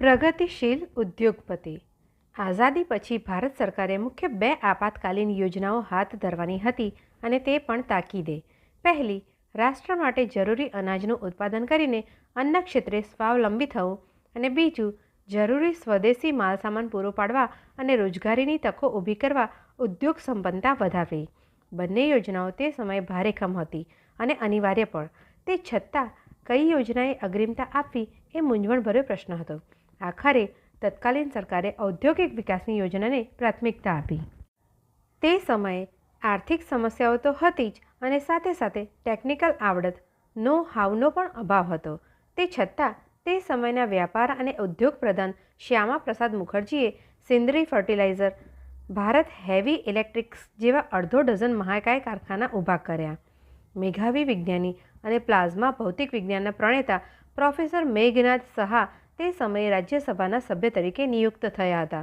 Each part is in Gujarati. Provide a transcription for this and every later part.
પ્રગતિશીલ ઉદ્યોગપતિ. આઝાદી પછી ભારત સરકારે મુખ્ય બે આપાતકાલીન યોજનાઓ હાથ ધરવાની હતી અને તે પણ તાકીદે. પહેલી, રાષ્ટ્ર માટે જરૂરી અનાજનું ઉત્પાદન કરીને અન્ન ક્ષેત્રે સ્વાવલંબી થવું અને બીજું, જરૂરી સ્વદેશી માલસામાન પૂરો પાડવા અને રોજગારીની તકો ઊભી કરવા ઉદ્યોગ સંપન્નતા વધારવી. બંને યોજનાઓ તે સમયે ભારેખમ હતી અને અનિવાર્ય પણ. તે છતાં, કઈ યોજનાએ અગ્રિમતા આપવી એ મૂંઝવણભર્યો પ્રશ્ન હતો. આખરે તત્કાલીન સરકારે ઔદ્યોગિક વિકાસની યોજનાને પ્રાથમિકતા આપી. તે સમયે આર્થિક સમસ્યાઓ તો હતી જ અને સાથે સાથે ટેકનિકલ આવડત નો હાવનો પણ અભાવ હતો. તે છતાં તે સમયના વ્યાપાર અને ઉદ્યોગ પ્રધાન Shyama Prasad મુખર્જીએ Sindri fertiliser, Bharat heavy electrics જેવા અડધો ડઝન મહાકાય કારખાના ઊભા કર્યા. મેઘાવી વિજ્ઞાની અને પ્લાઝમા ભૌતિક વિજ્ઞાનના પ્રણેતા પ્રોફેસર મેઘનાથ સહા તે સમયે રાજ્યસભાના સભ્ય તરીકે નિયુક્ત થયા હતા.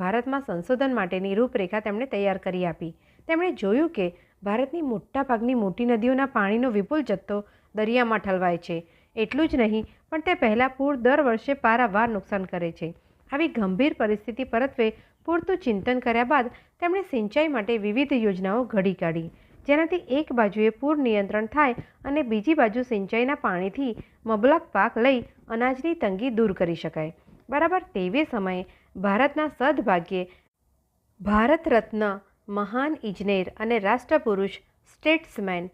ભારતમાં સંશોધન માટેની રૂપરેખા તેમણે તૈયાર કરી આપી. તેમણે જોયું કે ભારતની મોટાભાગની મોટી નદીઓના પાણીનો વિપુલ જથ્થો દરિયામાં ઠલવાય છે. એટલું જ નહીં, પણ તે પહેલાં પૂર દર વર્ષે પારાવાર નુકસાન કરે છે. આવી ગંભીર પરિસ્થિતિ પરત્વે પૂરતું ચિંતન કર્યા બાદ તેમણે સિંચાઈ માટે વિવિધ યોજનાઓ ઘડી કાઢી. જેનાથી એક બાજુએ પૂર નિયંત્રણ થાય અને બીજી બાજુ સિંચાઈના પાણીથી મબલક પાક લઈ અનાજની તંગી દૂર કરી શકાય. બરાબર તેવે સમયે ભારતના સદભાગ્યે ભારત રત્ન મહાન ઇજનેર અને રાષ્ટ્રપુરુષ સ્ટેટ્સમેન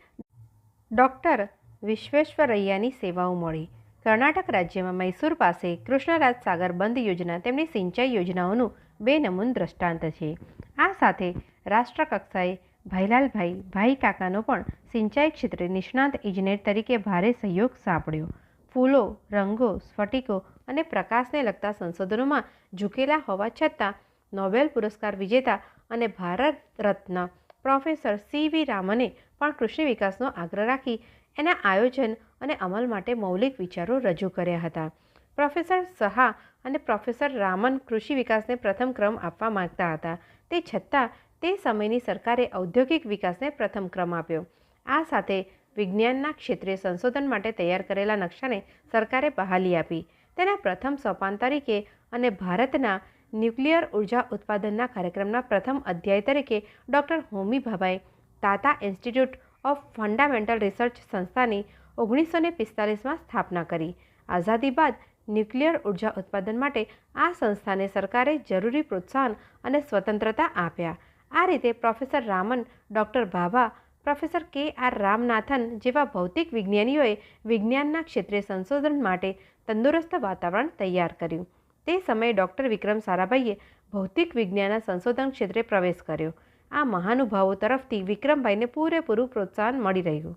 ડૉક્ટર વિશ્વેશ્વરૈયાની સેવાઓ મળી. કર્ણાટક રાજ્યમાં મૈસૂર પાસે કૃષ્ણરાજ સાગર બંધ યોજના તેમની સિંચાઈ યોજનાઓનું બેનમૂન દ્રષ્ટાંત છે. આ સાથે રાષ્ટ્રકક્ષાએ ભાઈલાલભાઈ ભાઈ કાકાનો પણ સિંચાઈ ક્ષેત્રે નિષ્ણાંત ઇજનેર તરીકે ભારે સહયોગ સાંપડ્યો. ફૂલો, રંગો, સ્ફટિકો અને પ્રકાશને લગતા સંશોધનોમાં ઝૂકેલા હોવા છતાં નોબેલ પુરસ્કાર વિજેતા અને Bharat Ratna professor C V રામને પણ કૃષિ વિકાસનો આગ્રહ રાખી એના આયોજન અને અમલ માટે મૌલિક વિચારો રજૂ કર્યા હતા. પ્રોફેસર સહા અને પ્રોફેસર રામન કૃષિ વિકાસને પ્રથમ ક્રમ આપવા માંગતા હતા. તે છતાં તે સમયની સરકારે ઔદ્યોગિક વિકાસને પ્રથમ ક્રમ આપ્યો. આ સાથે વિજ્ઞાનના ક્ષેત્રે સંશોધન માટે તૈયાર કરેલા નકશાને સરકારે બહાલી આપી. તેના પ્રથમ સોપાન તરીકે અને ભારતના ન્યુક્લિયર ઊર્જા ઉત્પાદનના કાર્યક્રમના પ્રથમ અધ્યાય તરીકે doctor Homi ભાભાએ Tata institute of fundamental research સંસ્થાની ઓગણીસો ને પિસ્તાલીસમાં સ્થાપના કરી. આઝાદી બાદ ન્યુક્લિયર ઊર્જા ઉત્પાદન માટે આ સંસ્થાને સરકારે જરૂરી પ્રોત્સાહન અને સ્વતંત્રતા આપ્યા. આ રીતે professor Raman, doctor Bhabha professor K R Ramanathan જેવા ભૌતિક વિજ્ઞાનીઓએ વિજ્ઞાનના ક્ષેત્રે સંશોધન માટે તંદુરસ્ત વાતાવરણ તૈયાર કર્યું. તે સમયે ડૉક્ટર વિક્રમ સારાભાઈએ ભૌતિક વિજ્ઞાનના સંશોધન ક્ષેત્રે પ્રવેશ કર્યો. આ મહાનુભાવો તરફથી વિક્રમભાઈને પૂરેપૂરું પ્રોત્સાહન મળી રહ્યું.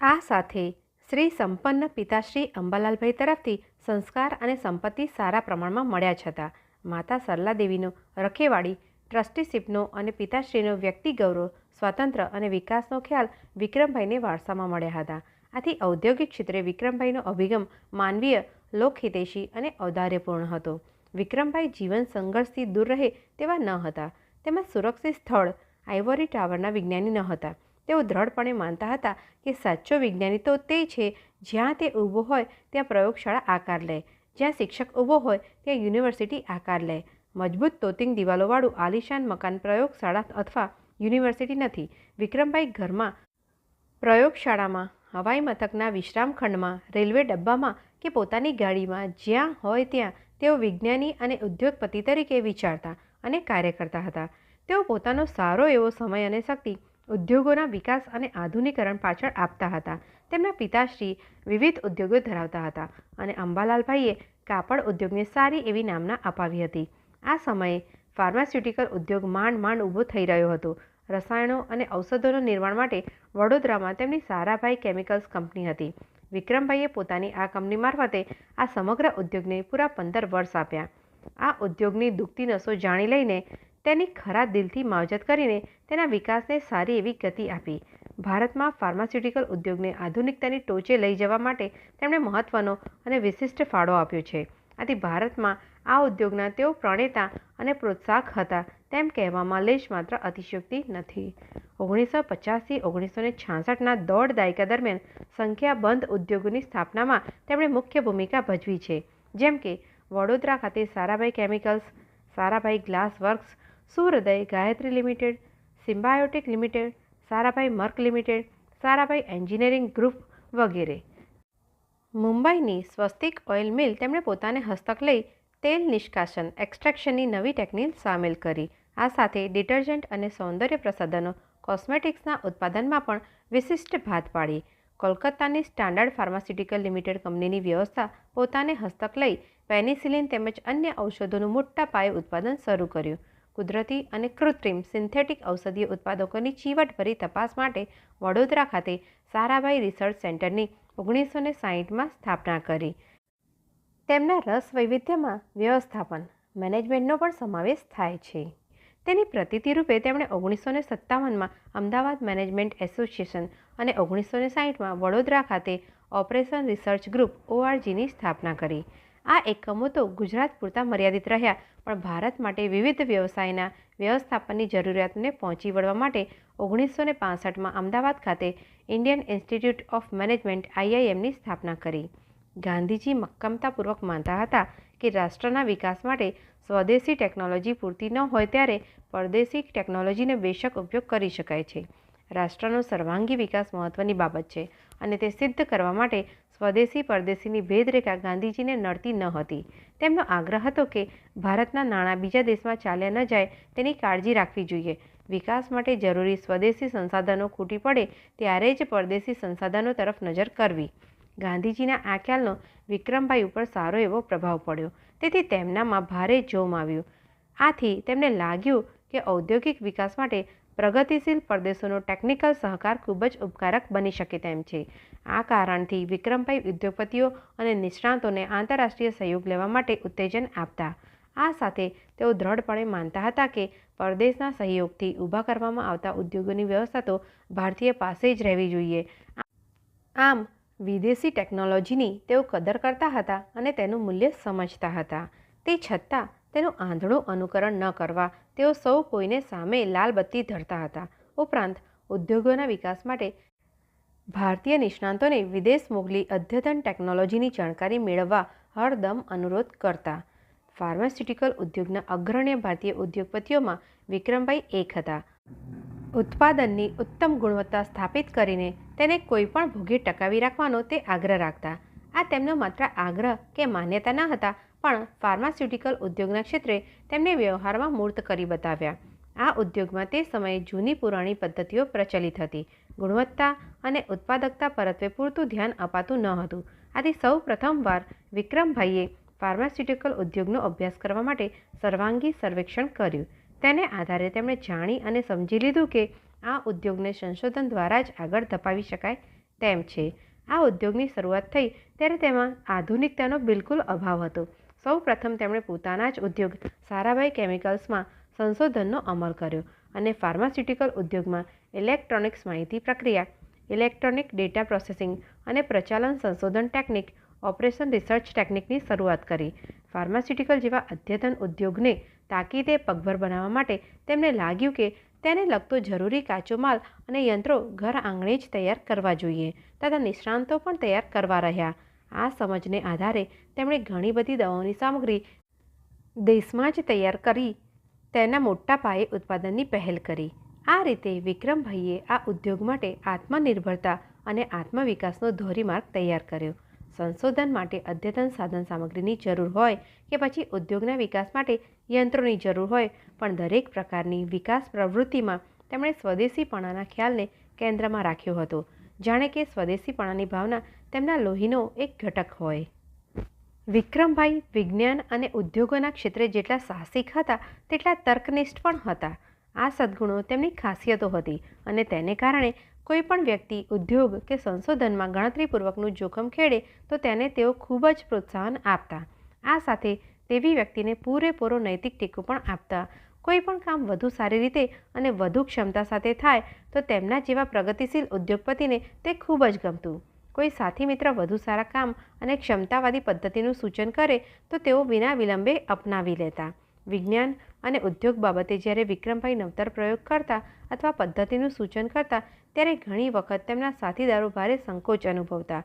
આ સાથે શ્રી સંપન્ન પિતાશ્રી અંબાલાલભાઈ તરફથી સંસ્કાર અને સંપત્તિ સારા પ્રમાણમાં મળ્યા છતાં માતા સરલાદેવીનો રખેવાડી ટ્રસ્ટીશીપનો અને પિતાશ્રીનો વ્યક્તિ ગૌરવ સ્વાતંત્ર્ય અને વિકાસનો ખ્યાલ વિક્રમભાઈને વારસામાં મળ્યા હતા. આથી ઔદ્યોગિક ક્ષેત્રે વિક્રમભાઈનો અભિગમ માનવીય લોકહિતેશી અને ઔદાર્યપૂર્ણ હતો. વિક્રમભાઈ જીવન સંઘર્ષથી દૂર રહે તેવા ન હતા. તેમજ સુરક્ષિત સ્થળ, આઇવરી ટાવરના વિજ્ઞાની ન હતા. તેઓ દ્રઢપણે માનતા હતા કે સાચો વિજ્ઞાની તો તે છે, જ્યાં તે ઊભો હોય ત્યાં પ્રયોગશાળા આકાર લે. જ્યાં શિક્ષક ઊભો હોય ત્યાં યુનિવર્સિટી આકાર લે. મજબૂત તોતિંગ દિવાલોવાળું આલિશાન મકાન પ્રયોગશાળા અથવા યુનિવર્સિટી નથી. વિક્રમભાઈ ઘરમાં પ્રયોગશાળામાં, હવાઈ મથકના વિશ્રામ ખંડમાં, રેલવે ડબ્બામાં કે પોતાની ગાડીમાં, જ્યાં હોય ત્યાં તેઓ વિજ્ઞાની અને ઉદ્યોગપતિ તરીકે વિચારતા અને કાર્ય કરતા હતા. તેઓ પોતાનો સારો એવો સમય અને શક્તિ ઉદ્યોગોના વિકાસ અને આધુનિકરણ પાછળ આપતા હતા. તેમના પિતાશ્રી વિવિધ ઉદ્યોગો ધરાવતા હતા અને અંબાલાલભાઈએ કાપડ ઉદ્યોગને સારી એવી નામના અપાવી હતી. આ સમયે ફાર્માસ્યુટિકલ ઉદ્યોગ માંડ માંડ ઊભો થઈ રહ્યો હતો. રસાયણો અને ઔષધોના નિર્માણ માટે વડોદરામાં તેમની સારાભાઈ કેમિકલ્સ કંપની હતી. વિક્રમભાઈએ પોતાની આ કંપની મારફતે આ સમગ્ર ઉદ્યોગને પૂરા પંદર વર્ષ આપ્યા. આ ઉદ્યોગની દુખતી નસો જાણી લઈને તેની ખરા દિલથી માવજત કરીને તેના વિકાસને સારી એવી ગતિ આપી. ભારતમાં ફાર્માસ્યુટિકલ ઉદ્યોગને આધુનિકતાની ટોચે લઈ જવા માટે તેમણે મહત્ત્વનો અને વિશિષ્ટ ફાળો આપ્યો છે. આથી ભારતમાં આ ઉદ્યોગના તેઓ પ્રણેતા અને પ્રોત્સાહક હતા, તેમ કહેવામાં લેશ માત્ર અતિશયોક્તિ નથી. ઓગણીસો પચાસથી ઓગણીસો ને છાસઠના દોઢ દાયકા દરમિયાન સંખ્યાબંધ ઉદ્યોગોની સ્થાપનામાં તેમણે મુખ્ય ભૂમિકા ભજવી છે. જેમ કે, વડોદરા ખાતે Sarabhai chemicals, Sarabhai glass works, Suhriday Gayatri limited, symbiotic limited, Sarabhai Merck limited, Sarabhai engineering group વગેરે. મુંબઈની સ્વસ્તિક ઓઇલ મિલ તેમણે પોતાને હસ્તક લઈ તેલ નિષ્કાશન, એક્સ્ટ્રેક્શનની નવી ટેકનિક સામેલ કરી. આ સાથે ડિટર્જન્ટ અને સૌંદર્ય પ્રસાધનો કોસ્મેટિક્સના ઉત્પાદનમાં પણ વિશિષ્ટ ભાત પાડી. કોલકાતાની સ્ટાન્ડર્ડ ફાર્માસ્યુટિકલ લિમિટેડ કંપનીની વ્યવસ્થા પોતાને હસ્તક લઈ પેનિસિલિન તેમજ અન્ય ઔષધોનું મોટા પાયે ઉત્પાદન શરૂ કર્યું. કુદરતી અને કૃત્રિમ સિન્થેટિક ઔષધીય ઉત્પાદકોની ચીવટભરી તપાસ માટે વડોદરા ખાતે સારાભાઈ રિસર્ચ સેન્ટરની ઓગણીસો ને સાહીઠમાં સ્થાપના કરી. તેમના રસ વૈવિધ્યમાં વ્યવસ્થાપન, મેનેજમેન્ટનો પણ સમાવેશ થાય છે. તેની પ્રતિતિ રૂપે તેમણે ઓગણીસો ને સત્તાવનમાં અમદાવાદ મેનેજમેન્ટ એસોસિએશન અને ઓગણીસો ને સાહીઠમાં વડોદરા ખાતે ઓપરેશન રિસર્ચ ગ્રુપ ઓઆરજીની સ્થાપના કરી. આ એકમો તો ગુજરાત પૂરતા મર્યાદિત રહ્યા, પણ ભારત માટે વિવિધ વ્યવસાયના વ્યવસ્થાપનની જરૂરિયાતને પહોંચી વળવા માટે ઓગણીસો ને અમદાવાદ ખાતે ઇન્ડિયન ઇન્સ્ટિટ્યૂટ ઓફ મેનેજમેન્ટ આઈઆઈએમની સ્થાપના કરી. ગાંધીજી મક્કમતાપૂર્વક માનતા હતા કે રાષ્ટ્રના વિકાસ માટે સ્વદેશી ટેકનોલોજી પૂરતી ન હોય ત્યારે પરદેશી ટેકનોલોજીનો બેશક ઉપયોગ કરી શકાય છે. રાષ્ટ્રનો સર્વાંગી વિકાસ મહત્ત્વની બાબત છે અને તે સિદ્ધ કરવા માટે સ્વદેશી પરદેશીની ભેદરેખા ગાંધીજીને નડતી ન હતી. તેમનો આગ્રહ હતો કે ભારતના નાણાં બીજા દેશમાં ચાલ્યા ન જાય તેની કાળજી રાખવી જોઈએ. વિકાસ માટે જરૂરી સ્વદેશી સંસાધનો ખૂટી પડે ત્યારે જ પરદેશી સંસાધનો તરફ નજર કરવી. ગાંધીજીના આ ખ્યાલનો વિક્રમભાઈ ઉપર સારો એવો પ્રભાવ પડ્યો. તેથી તેમનામાં ભારે જોમ આવ્યું. આથી તેમને લાગ્યું કે ઔદ્યોગિક વિકાસ માટે પ્રગતિશીલ પ્રદેશોનો ટેકનિકલ સહકાર ખૂબ જ ઉપકારક બની શકે તેમ છે. આ કારણથી વિક્રમભાઈ ઉદ્યોગપતિઓ અને નિષ્ણાતોને આંતરરાષ્ટ્રીય સહયોગ લેવા માટે ઉત્તેજન આપતા. આ સાથે તેઓ દ્રઢપણે માનતા હતા કે પરદેશના સહયોગથી ઊભા કરવામાં આવતા ઉદ્યોગોની વ્યવસ્થા તો ભારતીય પાસે જ રહેવી જોઈએ. આમ વિદેશી ટેકનોલોજીની તેઓ કદર કરતા હતા અને તેનું મૂલ્ય સમજતા હતા. તે છતાં, તેનું આંધળું અનુકરણ ન કરવા તેઓ સૌ કોઈને સામે લાલ બત્તી ધરતા હતા. ઉપરાંત, ઉદ્યોગોના વિકાસ માટે ભારતીય નિષ્ણાંતોને વિદેશ મોકલી અદ્યતન ટેકનોલોજીની જાણકારી મેળવવા હરદમ અનુરોધ કરતા. ફાર્માસ્યુટિકલ ઉદ્યોગના અગ્રણ્ય ભારતીય ઉદ્યોગપતિઓમાં વિક્રમભાઈ એક હતા. ઉત્પાદનની ઉત્તમ ગુણવત્તા સ્થાપિત કરીને તેને કોઈપણ ભોગે ટકાવી રાખવાનો તે આગ્રહ રાખતા. આ તેમનો માત્ર આગ્રહ કે માન્યતા ન હતા, પણ ફાર્માસ્યુટિકલ ઉદ્યોગના ક્ષેત્રે તેમને વ્યવહારમાં મૂર્ત કરી બતાવ્યા. આ ઉદ્યોગમાં તે સમયે જૂની પુરાણી પદ્ધતિઓ પ્રચલિત હતી. ગુણવત્તા અને ઉત્પાદકતા પરત્વે પૂરતું ધ્યાન અપાતું ન હતું. આથી સૌ પ્રથમવાર વિક્રમભાઈએ ફાર્માસ્યુટિકલ ઉદ્યોગનો અભ્યાસ કરવા માટે સર્વાંગી સર્વેક્ષણ કર્યું. તેને આધારે તેમણે જાણી અને સમજી લીધું કે આ ઉદ્યોગને સંશોધન દ્વારા જ આગળ ધપાવી શકાય તેમ છે. આ ઉદ્યોગની શરૂઆત થઈ ત્યારે તેમાં આધુનિકતાનો બિલકુલ અભાવ હતો. સૌ પ્રથમ તેમણે પોતાના જ ઉદ્યોગ સારાભાઈ કેમિકલ્સમાં સંશોધનનો અમલ કર્યો અને ફાર્માસ્યુટિકલ ઉદ્યોગમાં ઇલેક્ટ્રોનિક્સ માહિતી પ્રક્રિયા, ઇલેક્ટ્રોનિક ડેટા પ્રોસેસિંગ અને પ્રચાલન સંશોધન ટેકનિક, ઓપરેશન રિસર્ચ ટેકનિકની શરૂઆત કરી. ફાર્માસ્યુટિકલ જેવા અદ્યતન ઉદ્યોગને તાકીદે પગભર બનાવવા માટે તેમને લાગ્યું કે તેને લગતો જરૂરી કાચો માલ અને યંત્રો ઘર આંગણે જ તૈયાર કરવા જોઈએ. તથા નિષ્ણાંતો પણ તૈયાર કરવા રહ્યા. આ સમજને આધારે તેમણે ઘણી બધી દવાઓની સામગ્રી દેશમાં જ તૈયાર કરી તેના મોટા પાયે ઉત્પાદનની પહેલ કરી. આ રીતે વિક્રમભાઈએ આ ઉદ્યોગ માટે આત્મનિર્ભરતા અને આત્મવિકાસનો ધોરીમાર્ગ તૈયાર કર્યો. સંશોધન માટે અદ્યતન સાધન સામગ્રીની જરૂર હોય કે પછી ઉદ્યોગના વિકાસ માટે યંત્રોની જરૂર હોય, પણ દરેક પ્રકારની વિકાસ પ્રવૃત્તિમાં તેમણે સ્વદેશીપણાના ખ્યાલને કેન્દ્રમાં રાખ્યો હતો. જાણે કે સ્વદેશીપણાની ભાવના તેમના લોહીનો એક ઘટક હોય. વિક્રમભાઈ વિજ્ઞાન અને ઉદ્યોગોના ક્ષેત્રે જેટલા સાહસિક હતા, તેટલા તર્કનિષ્ઠ પણ હતા. આ સદ્ગુણો તેમની ખાસિયતો હતી અને તેને કારણે કોઈ પણ વ્યક્તિ, ઉદ્યોગ કે સંશોધનમાં ગણતરીપૂર્વકનું જોખમ ખેડે, તો તેને તેઓ ખૂબ જ પ્રોત્સાહન આપતા. આ સાથે તેવી વ્યક્તિને પૂરેપૂરો નૈતિક ટેકો પણ આપતા. કોઈ પણ કામ વધુ સારી રીતે અને વધુ ક્ષમતા સાથે થાય, તો તેમના જેવા પ્રગતિશીલ ઉદ્યોગપતિને તે ખૂબ જ ગમતું. કોઈ સાથી મિત્ર વધુ સારા કામ અને ક્ષમતાવાદી પદ્ધતિનું સૂચન કરે, તો તેઓ વિના વિલંબે અપનાવી લેતા. વિજ્ઞાન અને ઉદ્યોગ બાબતે જ્યારે વિક્રમભાઈ નવતર પ્રયોગ કરતા અથવા પદ્ધતિનું સૂચન કરતા ત્યારે ઘણી વખત તેમના સાથીદારો ભારે સંકોચ અનુભવતા.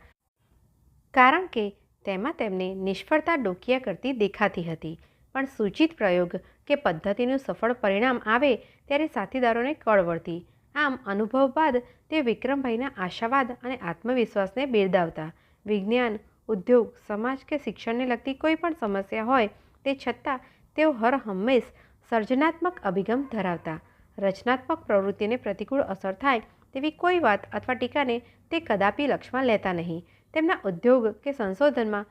કારણ કે તેમાં તેમને નિષ્ફળતા ડોકિયા કરતી દેખાતી હતી. પણ સૂચિત પ્રયોગ કે પદ્ધતિનું સફળ પરિણામ આવે ત્યારે સાથીદારોને કળ વળતી. આમ અનુભવ બાદ તે વિક્રમભાઈના આશાવાદ અને આત્મવિશ્વાસને બિરદાવતા. વિજ્ઞાન, ઉદ્યોગ, સમાજ કે શિક્ષણને લગતી કોઈ પણ સમસ્યા હોય તે છતાં તેઓ હર હંમેશ સર્જનાત્મક અભિગમ ધરાવતા. રચનાત્મક પ્રવૃત્તિને પ્રતિકૂળ અસર થાય તેવી કોઈ વાત અથવા ટીકાને તે કદાપી લક્ષમાં લેતા નહીં. તેમના ઉદ્યોગ કે સંશોધનમાં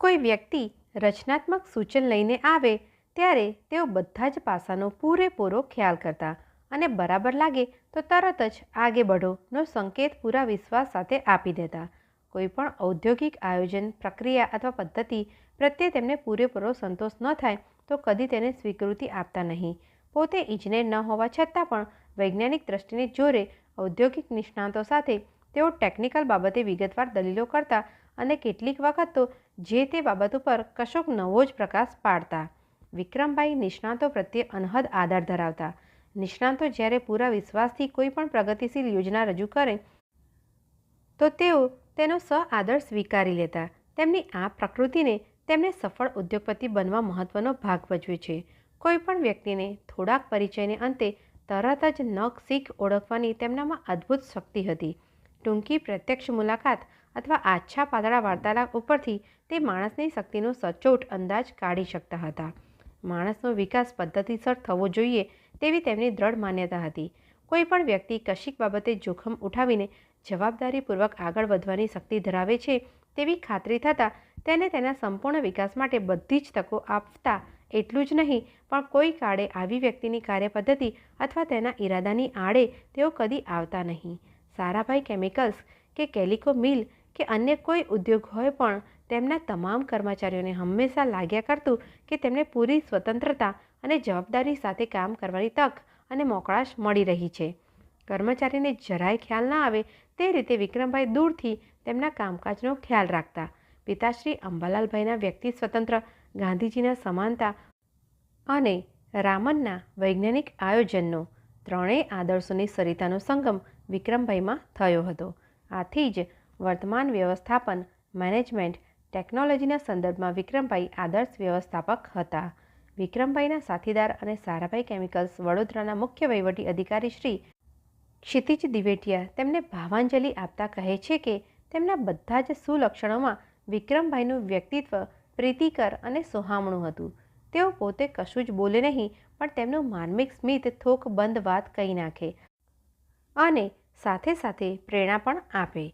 કોઈ વ્યક્તિ રચનાત્મક સૂચન લઈને આવે, ત્યારે તેઓ બધા જ પાસાનો પૂરેપૂરો ખ્યાલ કરતા અને બરાબર લાગે તો તરત જ આગે બઢોનો સંકેત પૂરા વિશ્વાસ સાથે આપી દેતા. કોઈપણ ઔદ્યોગિક આયોજન, પ્રક્રિયા અથવા પદ્ધતિ પ્રત્યે તેમને પૂરેપૂરો સંતોષ ન થાય તો કદી તેને સ્વીકૃતિ આપતા નહીં. પોતે ઇજનેર ન હોવા છતાં પણ વૈજ્ઞાનિક દ્રષ્ટિને જોરે ઔદ્યોગિક નિષ્ણાતો સાથે તેઓ ટેકનિકલ બાબતે વિગતવાર દલીલો કરતા અને કેટલીક વખત તો જે તે બાબત ઉપર કશોક નવો જ પ્રકાશ પાડતા. વિક્રમભાઈ નિષ્ણાતો પ્રત્યે અનહદ આધાર ધરાવતા. નિષ્ણાતો જ્યારે પૂરા વિશ્વાસથી કોઈ પણ પ્રગતિશીલ યોજના રજૂ કરે, તો તેઓ તેનો સ આદર સ્વીકારી લેતા. તેમની આ પ્રકૃતિને તેમને સફળ ઉદ્યોગપતિ બનવા મહત્વનો ભાગ ભજવે છે. કોઈપણ વ્યક્તિને થોડાક પરિચયને અંતે તરત જ નખ, શીખ ઓળખવાની તેમનામાં અદ્ભુત શક્તિ હતી. ટૂંકી પ્રત્યક્ષ મુલાકાત અથવા આછા પાતળા વાર્તાલાપ ઉપરથી તે માણસની શક્તિનો સચોટ અંદાજ કાઢી શકતા હતા. માણસનો વિકાસ પદ્ધતિસર થવો જોઈએ તેવી તેમની દ્રઢ માન્યતા હતી. કોઈ પણ વ્યક્તિ કશીક બાબતે જોખમ ઉઠાવીને જવાબદારીપૂર્વક આગળ વધવાની શક્તિ ધરાવે છે તેવી ખાતરી થતાં તેને તેના સંપૂર્ણ વિકાસ માટે બધી જ તકો આપતા એટલું જ નહીં, પણ કોઈ કાળે આવી વ્યક્તિની કાર્યપદ્ધતિ અથવા તેના ઈરાદાની આડે તેઓ કદી આવતા નહીં. સારાભાઈ કેમિકલ્સ કે કેલિકો મિલ કે અન્ય કોઈ ઉદ્યોગ હોય પણ તેમના તમામ કર્મચારીઓને હંમેશા લાગ્યા કરતું કે તેમને પૂરી સ્વતંત્રતા અને જવાબદારી સાથે કામ કરવાની તક અને મોકળાશ મળી રહી છે. કર્મચારીને જરાય ખ્યાલ ના આવે તે રીતે વિક્રમભાઈ દૂરથી તેમના કામકાજનો ખ્યાલ રાખતા. પિતાશ્રી અંબાલાલભાઈના વ્યક્તિ સ્વતંત્ર ગાંધીજીના સમાનતા અને રામનના વૈજ્ઞાનિક આયોજનનો ત્રણેય આદર્શોની સરિતાનો સંગમ વિક્રમભાઈમાં થયો હતો. આથી જ વર્તમાન વ્યવસ્થાપન મેનેજમેન્ટ ટેકનોલોજીના સંદર્ભમાં વિક્રમભાઈ આદર્શ વ્યવસ્થાપક હતા. વિક્રમભાઈના સાથીદાર અને સારાભાઈ કેમિકલ્સ વડોદરાના મુખ્ય વહીવટી અધિકારી શ્રી ક્ષિતિજ દિવેટિયા તેમને ભાવાંજલિ આપતા કહે છે કે તેમના બધા જ સુલક્ષણોમાં વિક્રમભાઈનું વ્યક્તિત્વ પ્રીતિકર અને સોહામણું હતું. તેઓ પોતે કશું જ બોલે નહીં, પણ તેમનું માર્મિક સ્મિત થોક બંધ વાત કહી નાખે અને સાથે સાથે પ્રેરણા પણ આપે.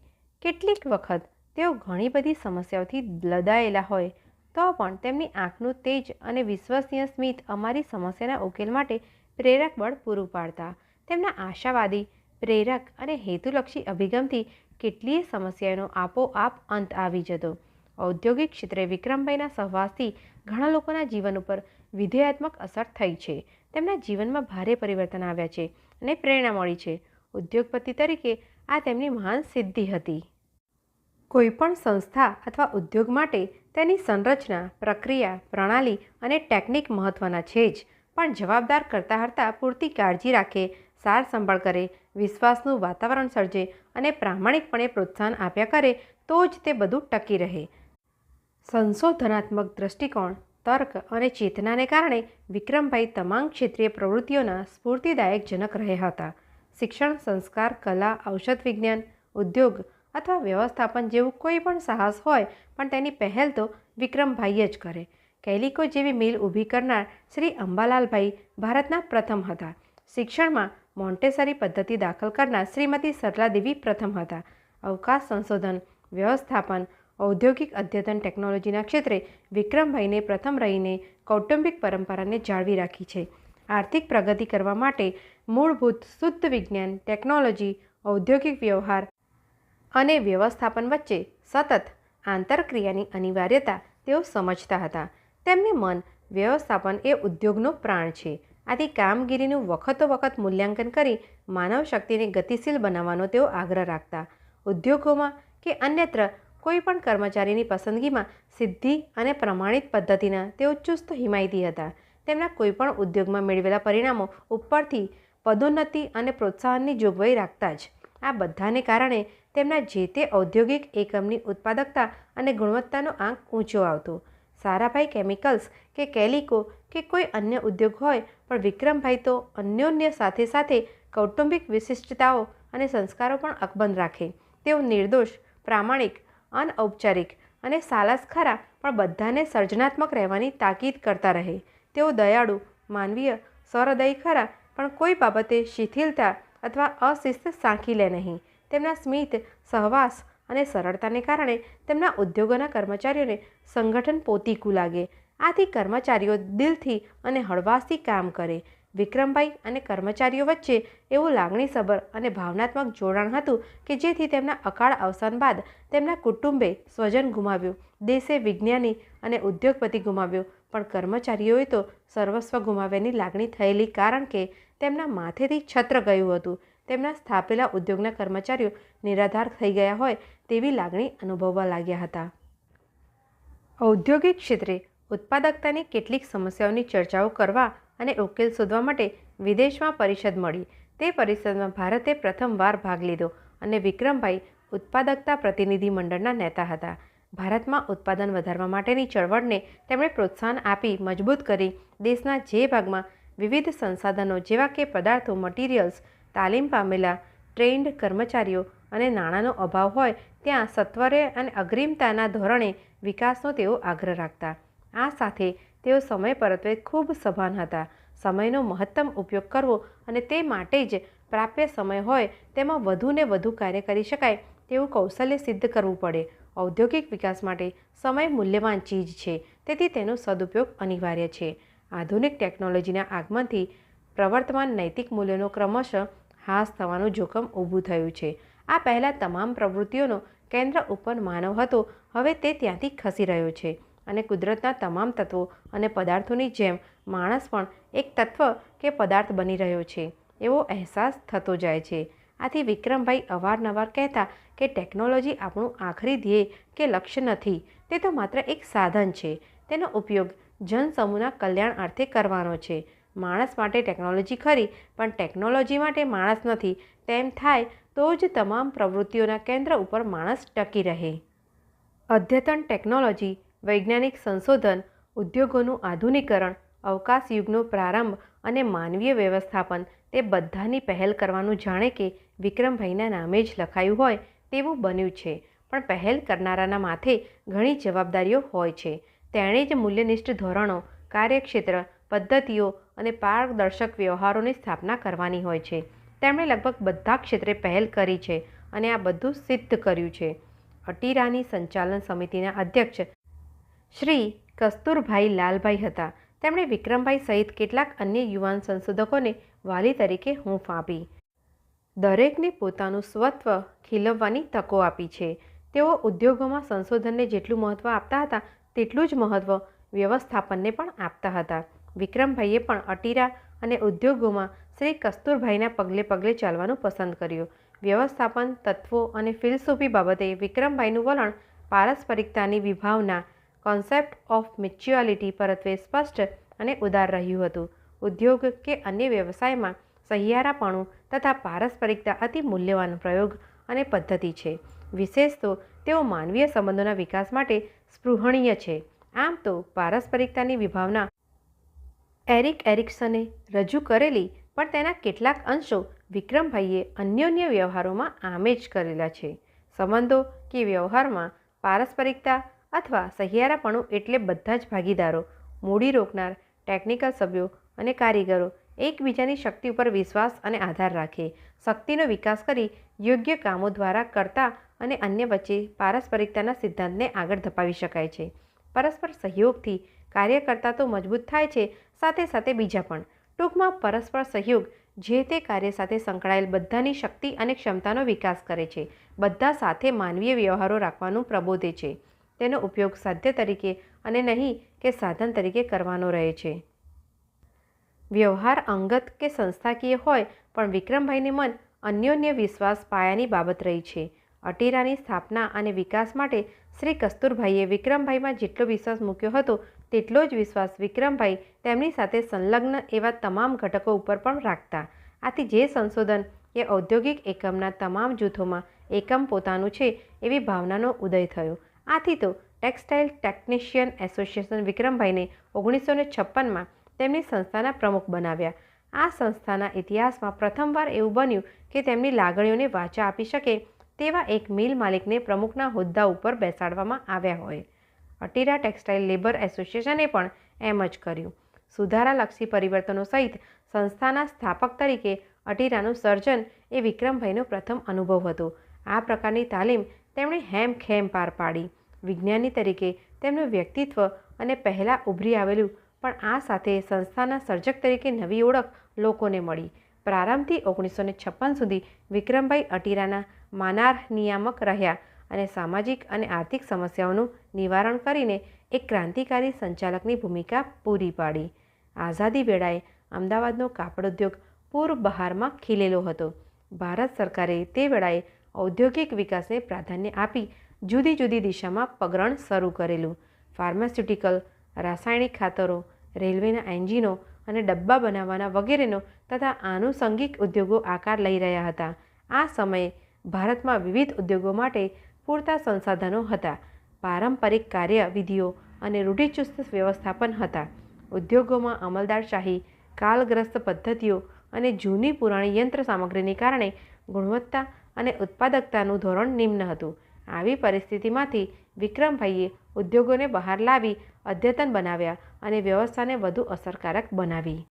કેટલીક વખત તેઓ ઘણી બધી સમસ્યાઓથી લદાયેલા હોય, તો પણ તેમની આંખનું તેજ અને વિશ્વસનીય સ્મિત અમારી સમસ્યાના ઉકેલ માટે પ્રેરક બળ પૂરું પાડતા. તેમના આશાવાદી, પ્રેરક અને હેતુલક્ષી અભિગમથી કેટલીય સમસ્યાઓનો આપોઆપ અંત આવી જતો. ઔદ્યોગિક ક્ષેત્રે વિક્રમભાઈના સહવાસથી ઘણા લોકોના જીવન ઉપર વિધેયાત્મક અસર થઈ છે. તેમના જીવનમાં ભારે પરિવર્તન આવ્યા છે અને પ્રેરણા મળી છે. ઉદ્યોગપતિ તરીકે આ તેમની મહાન સિદ્ધિ હતી. કોઈપણ સંસ્થા અથવા ઉદ્યોગ માટે તેની સંરચના, પ્રક્રિયા, પ્રણાલી અને ટેકનિક મહત્ત્વના છે જ. પણ જવાબદાર કરતા હરતા પૂરતી કાળજી રાખે, સાર સંભાળ કરે, વિશ્વાસનું વાતાવરણ સર્જે અને પ્રામાણિકપણે પ્રોત્સાહન આપ્યા કરે તો જ તે બધું ટકી રહે. સંશોધનાત્મક દ્રષ્ટિકોણ, તર્ક અને ચેતનાને કારણે વિક્રમભાઈ તમામ ક્ષેત્રીય પ્રવૃત્તિઓના સ્ફૂર્તિદાયક જનક રહ્યા હતા. શિક્ષણ, સંસ્કાર, કલા, ઔષધ વિજ્ઞાન, ઉદ્યોગ અથવા વ્યવસ્થાપન જેવું કોઈ પણ સાહસ હોય પણ તેની પહેલ તો વિક્રમભાઈએ જ કરે. કેલિકો જેવી મિલ ઊભી કરનાર શ્રી અંબાલાલભાઈ ભારતના પ્રથમ હતા. શિક્ષણમાં મોન્ટેસરી પદ્ધતિ દાખલ કરનાર શ્રીમતી સરલાદેવી પ્રથમ હતા. અવકાશ સંશોધન, વ્યવસ્થાપન ઔદ્યોગિક અદ્યતન ટેકનોલોજીના ક્ષેત્રે વિક્રમભાઈને પ્રથમ રહીને કૌટુંબિક પરંપરાને જાળવી રાખી છે. આર્થિક પ્રગતિ કરવા માટે મૂળભૂત શુદ્ધ વિજ્ઞાન, ટેકનોલોજી, ઔદ્યોગિક વ્યવહાર અને વ્યવસ્થાપન વચ્ચે સતત આંતરક્રિયાની અનિવાર્યતા તેઓ સમજતા હતા. તેમને મન વ્યવસ્થાપન એ ઉદ્યોગનો પ્રાણ છે. આથી કામગીરીનું વખતો વખત મૂલ્યાંકન કરી માનવ શક્તિને ગતિશીલ બનાવવાનો તેઓ આગ્રહ રાખતા. ઉદ્યોગોમાં કે અન્યત્ર કોઈ પણ કર્મચારીની પસંદગીમાં સિદ્ધિ અને પ્રમાણિત પદ્ધતિના તેઓ ચુસ્ત હિમાયતી હતા. તેમના કોઈપણ ઉદ્યોગમાં મેળવેલા પરિણામો ઉપરથી પદોન્નતિ અને પ્રોત્સાહનની જોગવાઈ રાખતા જ. આ બધાને કારણે તેમના જે તે ઔદ્યોગિક એકમની ઉત્પાદકતા અને ગુણવત્તાનો આંક ઊંચો આવતો. સારાભાઈ કેમિકલ્સ કે કેલિકો કે કોઈ અન્ય ઉદ્યોગ હોય, પણ વિક્રમભાઈ તો અન્યોન્ય સાથે સાથે કૌટુંબિક વિશિષ્ટતાઓ અને સંસ્કારો પણ અકબંધ રાખે. તેઓ નિર્દોષ, પ્રામાણિક અનૌપચારિક અને સાલસ ખરા, પણ બધાને સર્જનાત્મક રહેવાની તાકીદ કરતા રહે. તેઓ દયાળુ, માનવીય સહૃદયી ખરા, પણ કોઈ બાબતે શિથિલતા અથવા અશિસ્ત સાંખી લે નહીં. તેમના સ્મિત, સહવાસ અને સરળતાને કારણે તેમના ઉદ્યોગોના કર્મચારીઓને સંગઠન પોતીકું લાગે. આથી કર્મચારીઓ દિલથી અને હળવાશથી કામ કરે. વિક્રમભાઈ અને કર્મચારીઓ વચ્ચે એવું લાગણીસભર અને ભાવનાત્મક જોડાણ હતું કે જેથી તેમના અકાળ અવસાન બાદ તેમના કુટુંબે સ્વજન ગુમાવ્યું, દેશે વિજ્ઞાની અને ઉદ્યોગપતિ ગુમાવ્યો. પણ કર્મચારીઓએ તો સર્વસ્વ ગુમાવ્યાની લાગણી થયેલી કારણ કે તેમના માથેથી છત્ર ગયું હતું. તેમના સ્થાપેલા ઉદ્યોગના કર્મચારીઓ નિરાધાર થઈ ગયા હોય તેવી લાગણી અનુભવવા લાગ્યા હતા. ઔદ્યોગિક ક્ષેત્રે ઉત્પાદકતાની કેટલીક સમસ્યાઓની ચર્ચાઓ કરવા અને ઉકેલ શોધવા માટે વિદેશમાં પરિષદ મળી. તે પરિષદમાં ભારતે પ્રથમવાર ભાગ લીધો અને વિક્રમભાઈ ઉત્પાદકતા પ્રતિનિધિ મંડળના નેતા હતા. ભારતમાં ઉત્પાદન વધારવા માટેની ચળવળને તેમણે પ્રોત્સાહન આપી મજબૂત કરી દેશના જે ભાગમાં વિવિધ સંસાધનો જેવા કે પદાર્થો મટીરિયલ્સ તાલીમ પામેલા ટ્રેન્ડ કર્મચારીઓ અને નાણાંનો અભાવ હોય ત્યાં સત્વરે અને અગ્રિમતાના ધોરણે વિકાસનો તેઓ આગ્રહ રાખતા. આ સાથે તેઓ સમય પરત્વે ખૂબ સભાન હતા. સમયનો મહત્તમ ઉપયોગ કરવો અને તે માટે જ પ્રાપ્ય સમય હોય તેમાં વધુને વધુ કાર્ય કરી શકાય તેવું કૌશલ્ય સિદ્ધ કરવું પડે. ઔદ્યોગિક વિકાસ માટે સમય મૂલ્યવાન ચીજ છે, તેથી તેનો સદુપયોગ અનિવાર્ય છે. આધુનિક ટેકનોલોજીના આગમનથી પ્રવર્તમાન નૈતિક મૂલ્યોનો ક્રમશઃ હાસ થવાનું જોખમ ઊભું થયું છે. આ પહેલાં તમામ પ્રવૃત્તિઓનો કેન્દ્ર ઉપર માનવ હતો, હવે તે ત્યાંથી ખસી રહ્યો છે. અને કુદરતના તમામ તત્વો અને પદાર્થોની જેમ માણસ પણ એક તત્વ કે પદાર્થ બની રહ્યો છે. એવો અહેસાસ થતો જાય છે. આથી વિક્રમભાઈ અવારનવાર કહેતા કે ટેકનોલોજી આપણું આખરી ધ્યેય કે લક્ષ્ય નથી. તે તો માત્ર એક સાધન છે. તેનો ઉપયોગ જનસમૂહના કલ્યાણ અર્થે કરવાનો છે. માણસ માટે ટેકનોલોજી ખરી, પણ ટેકનોલોજી માટે માણસ નથી. તેમ થાય તો જ તમામ પ્રવૃત્તિઓના કેન્દ્ર ઉપર માણસ ટકી રહે. અદ્યતન ટેકનોલોજી વૈજ્ઞાનિક સંશોધન, ઉદ્યોગોનું આધુનિકરણ અવકાશ યુગનો પ્રારંભ અને માનવીય વ્યવસ્થાપન, તે બધાની પહેલ કરવાનું જાણે કે વિક્રમભાઈના નામે જ લખાયું હોય તેવું બન્યું છે. પણ પહેલ કરનારાના માથે ઘણી જવાબદારીઓ હોય છે. તેણે જ મૂલ્યનિષ્ઠ ધોરણો, કાર્યક્ષેત્ર, પદ્ધતિઓ અને પારદર્શક વ્યવહારોની સ્થાપના કરવાની હોય છે. તેમણે લગભગ બધા ક્ષેત્રે પહેલ કરી છે અને આ બધું સિદ્ધ કર્યું છે. અટીરાની સંચાલન સમિતિના અધ્યક્ષ શ્રી કસ્તુરભાઈ લાલભાઈ હતા. તેમણે વિક્રમભાઈ સહિત કેટલાક અન્ય યુવાન સંશોધકોને વાલી તરીકે હૂંફ આપી. દરેકને પોતાનું સ્વત્વ ખીલવવાની તકો આપી છે. તેઓ ઉદ્યોગોમાં સંશોધનને જેટલું મહત્ત્વ આપતા હતા, તેટલું જ મહત્ત્વ વ્યવસ્થાપનને પણ આપતા હતા. વિક્રમભાઈએ પણ અટીરા અને ઉદ્યોગોમાં શ્રી કસ્તુરભાઈના પગલે પગલે ચાલવાનું પસંદ કર્યું. વ્યવસ્થાપન, તત્વો અને ફિલસૂફી બાબતે વિક્રમભાઈનું વલણ પારસ્પરિકતાની વિભાવના કોન્સેપ્ટ ઓફ મ્યુચ્યુઆલિટી પરત્વે સ્પષ્ટ અને ઉદાર રહ્યું હતું. ઉદ્યોગ કે અન્ય વ્યવસાયમાં સહિયારાપણું તથા પારસ્પરિકતા અતિ મૂલ્યવાન પ્રયોગ અને પદ્ધતિ છે. વિશેષ તો તેઓ માનવીય સંબંધોના વિકાસ માટે સ્પૃહણીય છે. આમ તો પારસ્પરિકતાની વિભાવના એરિક એરિક્સને રજૂ કરેલી, પણ તેના કેટલાક અંશો વિક્રમભાઈએ અન્યોન્ય વ્યવહારોમાં આમે જ કરેલા છે. સંબંધો કે વ્યવહારમાં પારસ્પરિકતા અથવા સહિયારાપણું એટલે બધા જ ભાગીદારો, મૂડી રોકનાર ટેકનિકલ સભ્યો અને કારીગરો એકબીજાની શક્તિ ઉપર વિશ્વાસ અને આધાર રાખે. શક્તિનો વિકાસ કરી યોગ્ય કામો દ્વારા કરતા અને અન્ય વચ્ચે પારસ્પરિકતાના સિદ્ધાંતને આગળ ધપાવી શકાય છે. પરસ્પર સહયોગથી કાર્ય કરતા તો મજબૂત થાય છે, સાથે સાથે બીજા પણ. ટૂંકમાં પરસ્પર સહયોગ જે તે કાર્ય સાથે સંકળાયેલ બધાની શક્તિ અને ક્ષમતાનો વિકાસ કરે છે. બધા સાથે માનવીય વ્યવહારો રાખવાનું પ્રબોધે છે. તેનો ઉપયોગ સાધ્ય તરીકે અને નહીં કે સાધન તરીકે કરવાનો રહે છે. વ્યવહાર અંગત કે સંસ્થાકીય હોય પણ વિક્રમભાઈને મન અન્યોન્ય વિશ્વાસ પાયાની બાબત રહી છે. અટીરાની સ્થાપના અને વિકાસ માટે શ્રી કસ્તુરભાઈએ વિક્રમભાઈમાં જેટલો વિશ્વાસ મૂક્યો હતો, તેટલો જ વિશ્વાસ વિક્રમભાઈ તેમની સાથે સંલગ્ન એવા તમામ ઘટકો ઉપર પણ રાખતા. આથી જે સંશોધન એ ઔદ્યોગિક એકમના તમામ જૂથોમાં એકમ પોતાનું છે એવી ભાવનાનો ઉદય થયો. આથી તો ટેક્સટાઇલ ટેકનિશિયન એસોસિએશન વિક્રમભાઈને ઓગણીસો ને છપ્પનમાં તેમની સંસ્થાના પ્રમુખ બનાવ્યા. આ સંસ્થાના ઇતિહાસમાં પ્રથમવાર એવું બન્યું કે તેમની લાગણીઓને વાચા આપી શકે તેવા એક મિલ માલિકને પ્રમુખના હોદ્દા ઉપર બેસાડવામાં આવ્યા હોય. અટીરા ટેક્સટાઇલ લેબર એસોસિએશને પણ એમ જ કર્યું. સુધારાલક્ષી પરિવર્તનો સહિત સંસ્થાના સ્થાપક તરીકે અટીરાનું સર્જન એ વિક્રમભાઈનો પ્રથમ અનુભવ હતો. આ પ્રકારની તાલીમ તેમણે હેમખેમ પાર પાડી. વિજ્ઞાની તરીકે તેમનું વ્યક્તિત્વ અને પહેલાં ઉભરી આવેલું, પણ આ સાથે સંસ્થાના સર્જક તરીકે નવી ઓળખ લોકોને મળી. પ્રારંભથી ઓગણીસો ને છપ્પન સુધી વિક્રમભાઈ અટીરાના માનાર નિયામક રહ્યા અને સામાજિક અને આર્થિક સમસ્યાઓનું નિવારણ કરીને એક ક્રાંતિકારી સંચાલકની ભૂમિકા પૂરી પાડી. આઝાદી વેળાએ અમદાવાદનો કાપડ ઉદ્યોગ પૂર બહારમાં ખીલેલો હતો. ભારત સરકારે તે વેળાએ ઔદ્યોગિક વિકાસને પ્રાધાન્ય આપી જુદી જુદી દિશામાં પગરણ શરૂ કરેલું. ફાર્માસ્યુટિકલ, રાસાયણિક ખાતરો, રેલવેના એન્જિનો અને ડબ્બા બનાવવાના વગેરેનો તથા આનુષંગિક ઉદ્યોગો આકાર લઈ રહ્યા હતા. આ સમયે ભારતમાં વિવિધ ઉદ્યોગો માટે પૂરતા સંસાધનો હતા. પારંપરિક કાર્યવિધિઓ અને રૂઢિચુસ્ત વ્યવસ્થાપન હતા. ઉદ્યોગોમાં અમલદારશાહી, કાલગ્રસ્ત પદ્ધતિઓ અને જૂની પુરાણી યંત્ર સામગ્રીને કારણે ગુણવત્તા અને ઉત્પાદકતાનું ધોરણ નિમ્ન હતું. આવી પરિસ્થિતિમાંથી વિક્રમભાઈએ ઉદ્યોગોને બહાર લાવી અદ્યતન બનાવ્યા અને વ્યવસ્થાને વધુ અસરકારક બનાવી.